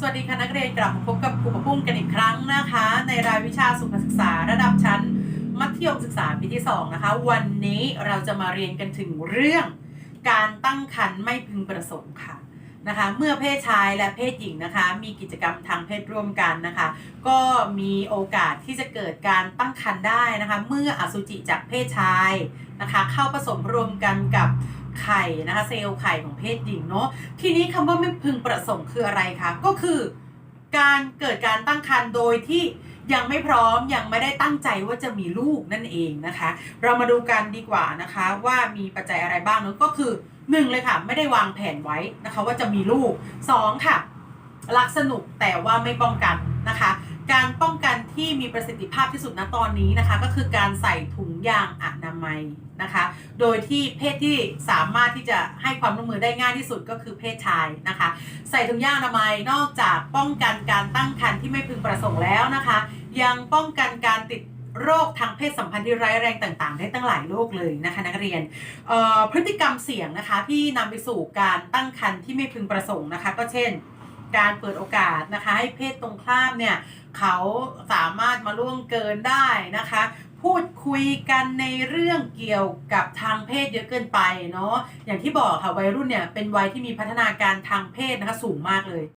สวัสดีค่ะนักเรียนกลับมาพบกับครูประพุ่มกันอีกครั้งนะคะ ในรายวิชาสุขศึกษาระดับชั้น มัธยมศึกษาปีที่ 2 นะคะ วันนี้เราจะมาเรียนกันถึงเรื่อง การตั้งครรภ์ไม่พึงประสงค์ค่ะ นะคะ เมื่อเพศชายและเพศหญิงนะคะ มีกิจกรรมทางเพศร่วมกันนะคะ ก็มีโอกาสที่จะเกิดการตั้งครรภ์ได้นะคะ เมื่ออสุจิจากเพศชายนะคะ เข้าผสมรวมกันกับไข่นะคะ เซลล์ไข่ของเพศหญิงเนาะทีนี้คำว่าไม่พึงประสงค์คืออะไรคะก็คือการเกิดการตั้งครรภ์โดยที่ ยังไม่พร้อมยังไม่ได้ตั้งใจว่าจะมีลูกนั่นเองนะคะ เรามาดูกันดีกว่านะคะว่ามีปัจจัยอะไรบ้างเนอะก็คือหนึ่งเลยค่ะ ไม่ได้วางแผนไว้นะคะว่าจะมีลูกสองค่ะรักสนุกแต่ว่าไม่ป้องกันนะคะ การป้องกันที่มีประสิทธิภาพที่สุดณตอนนี้นะคะ ก็คือการใส่ถุงยางอนามัยนะคะ โดยที่เพศที่สามารถที่จะให้ความร่วมมือได้ง่ายที่สุดก็คือเพศชายนะคะ ใส่ถุงยางอนามัยนอกจากป้องกันการตั้งครรภ์ที่ไม่พึงประสงค์แล้วนะคะ ยังป้องกันการติดโรคทางเพศสัมพันธ์ที่ร้ายแรงต่าง ๆ ได้ตั้งหลายโรคเลยนะคะนักเรียนพฤติกรรมเสี่ยงนะคะที่นำไปสู่การตั้งครรภ์ที่ไม่พึงประสงค์นะคะ ก็เช่น การเปิดโอกาสนะคะให้เพศตรงข้ามเนี่ยเขาสามารถมาล่วงเกินได้นะคะพูดคุยกันในเรื่องเกี่ยวกับทางเพศเยอะเกินไปเนาะอย่างที่บอกค่ะวัยรุ่นเนี่ยเป็นวัยที่มีพัฒนาการทางเพศนะคะสูงมากเลย